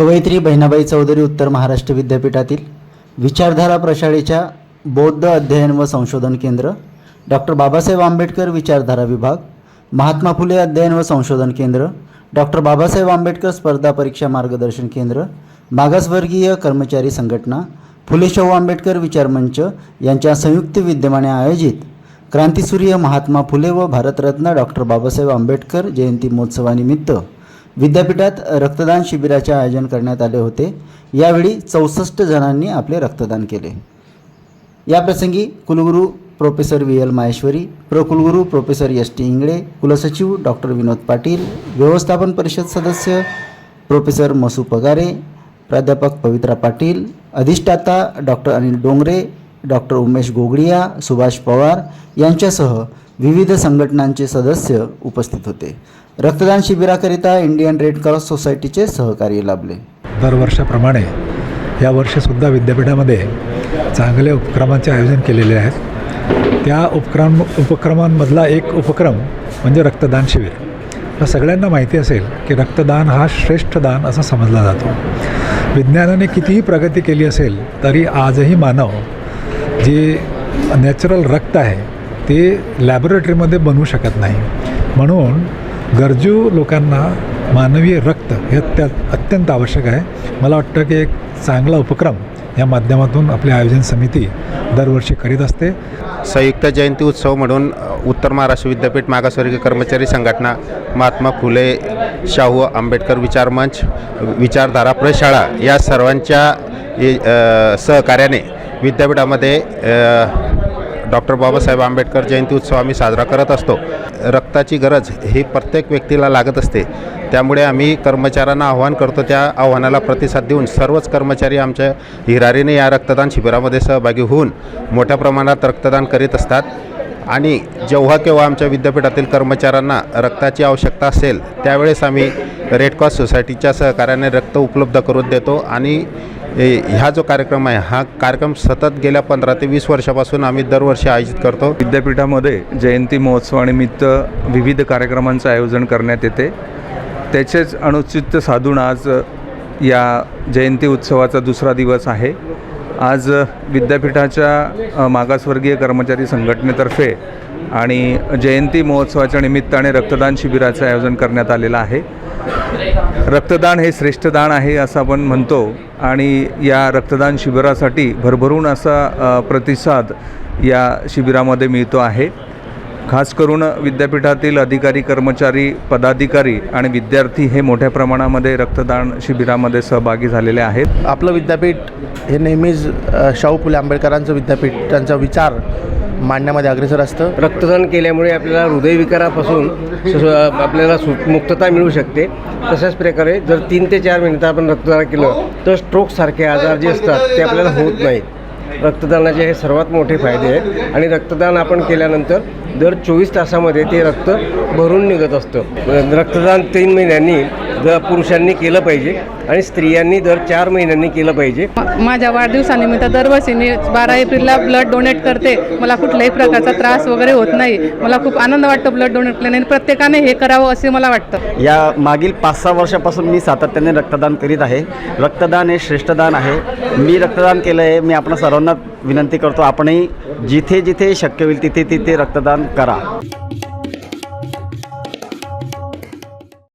कवयित्री बहिणाबाई चौधरी उत्तर महाराष्ट्र विद्यापीठातील विचारधारा प्रशाळेच्या बौद्ध अध्ययन व संशोधन केंद्र डॉक्टर बाबासाहेब आंबेडकर विचारधारा विभाग महात्मा फुले अध्ययन व संशोधन केंद्र डॉक्टर बाबासाहेब आंबेडकर स्पर्धा परीक्षा मार्गदर्शन केंद्र मागासवर्गीय कर्मचारी संघटना फुले शाहू आंबेडकर विचारमंच यांच्या संयुक्त विद्यमाने आयोजित क्रांतीसूर्य महात्मा फुले व भारतरत्न डॉक्टर बाबासाहेब आंबेडकर जयंती महोत्सवानिमित्त विद्यापीठात रक्तदान शिबिराचे आयोजन करण्यात आले होते. यावेळी चौसष्ट जणांनी आपले रक्तदान केले. याप्रसंगी कुलगुरू प्रोफेसर व्ही एल माहेश्वरी प्रकुलगुरू प्रोफेसर एस टी इंगळे कुलसचिव डॉक्टर विनोद पाटील व्यवस्थापन परिषद सदस्य प्रोफेसर मसू पगारे प्राध्यापक पवित्रा पाटील अधिष्ठाता डॉक्टर अनिल डोंगरे डॉक्टर उमेश गोगडिया सुभाष पवार यांच्यासह विविध संघटनांचे सदस्य उपस्थित होते. रक्तदान शिबिराकरिता इंडियन रेड क्रॉस सोसायटीचे सहकार्य लाभले. दरवर्षाप्रमाणे यावर्षीसुद्धा विद्यापीठामध्ये चांगल्या उपक्रमांचे आयोजन केलेले आहेत. त्या उपक्रम उपक्रमांमधला एक उपक्रम म्हणजे रक्तदान शिबिर. सगळ्यांना माहिती असेल की रक्तदान हा श्रेष्ठ दान असा समजला जातो. विज्ञानाने कितीही प्रगती केली असेल तरी आजही मानव जे नॅचरल रक्त आहे ते लॅबोरेटरीमध्ये बनवू शकत नाही. म्हणून गरजू लोकांना मानवीय रक्त हे अत्य अत्यंत आवश्यक आहे. मला वाटतं की एक चांगला उपक्रम या माध्यमातून आपली आयोजन समिती दरवर्षी करीत असते. संयुक्त जयंती उत्सव म्हणून उत्तर महाराष्ट्र विद्यापीठ मागासवर्गीय कर्मचारी संघटना महात्मा फुले शाहू आंबेडकर विचार मंच विचारधारा प्रशाळा या सर्वांच्या ए, सहकार्याने विद्यापीठामध्ये डॉक्टर बाबासाहेब आंबेडकर जयंती उत्सव आम्ही साजरा करत असतो. रक्ताची गरज ही प्रत्येक व्यक्तीला लागत असते. त्यामुळे आम्ही कर्मचाऱ्यांना आव्हान करतो. त्या आव्हानाला प्रतिसाद देऊन सर्वच कर्मचारी आमच्या हिरारीने या रक्तदान शिबिरामध्ये सहभागी होऊन मोठ्या प्रमाणात रक्तदान करीत असतात. आणि जेव्हा केव्हा आमच्या विद्यापीठातील कर्मचाऱ्यांना रक्ताची आवश्यकता असेल त्यावेळेस आम्ही रेड क्रॉस सोसायटीच्या सहकार्याने रक्त उपलब्ध करून देतो. आणि ह्या जो कार्यक्रम आहे हा कार्यक्रम सतत गेल्या पंधरा ते वीस वर्षापासून आम्ही दरवर्षी आयोजित करतो. विद्यापीठामध्ये जयंती महोत्सवानिमित्त विविध कार्यक्रमांचं आयोजन करण्यात येते. त्याचेच अनुचित साधून आज या जयंती उत्सवाचा दुसरा दिवस आहे. आज विद्यापीठाच्या मागासवर्गीय कर्मचारी संघटनेतर्फे आणि जयंती महोत्सवाच्या निमित्ताने रक्तदान शिबिराचं आयोजन करण्यात आलेलं आहे. रक्तदान हे श्रेष्ठ दान आहे असं आपण म्हणतो आणि या रक्तदान शिबिरासाठी भरभरून असा प्रतिसाद या शिबिरामध्ये मिळतो आहे. खास करून विद्यापीठातील अधिकारी कर्मचारी पदाधिकारी आणि विद्यार्थी हे मोठ्या प्रमाणामध्ये रक्तदान शिबिरामध्ये सहभागी झालेले आहेत. आपलं विद्यापीठ हे नेहमीच शाहू फुले आंबेडकरांचं विद्यापीठ त्यांचा विचार मांडण्यामध्ये अग्रेसर असतं. रक्तदान केल्यामुळे आपल्याला हृदयविकारापासून आपल्याला सु मुक्तता मिळू शकते. तशाच प्रकारे जर तीन ते चार मिनिटं आपण रक्तदान केलं तर स्ट्रोकसारखे आजार जे असतात ते आपल्याला होत नाहीत. रक्तदानाचे हे सर्वात मोठे फायदे आहेत. आणि रक्तदान आपण केल्यानंतर दर चोवीस तासामध्ये ते रक्त भरून निघत असतं. रक्तदान तीन महिन्यांनी जर पुरुषांनी केलं पाहिजे आणि स्त्रियांनी दर चार महिन्यांनी केलं पाहिजे. मा- माझ्या वाढदिवसानिमित्त दरवर्षी मी बारा एप्रिलला ब्लड डोनेट करते. मला कुठल्याही प्रकारचा त्रास वगैरे होत नाही. मला खूप आनंद वाटतो ब्लड डोनेट केल्याने आणि प्रत्येकाने हे करावं असे मला वाटतं. या मागील पाच सहा वर्षापासून मी सातत्याने रक्तदान करीत आहे. रक्तदान हे श्रेष्ठदान आहे. मी रक्तदान केलं आहे. मी आपण सर्वांना विनंती करतो आपणही जिथे जिथे शक्य होईल तिथे तिथे रक्तदान करा.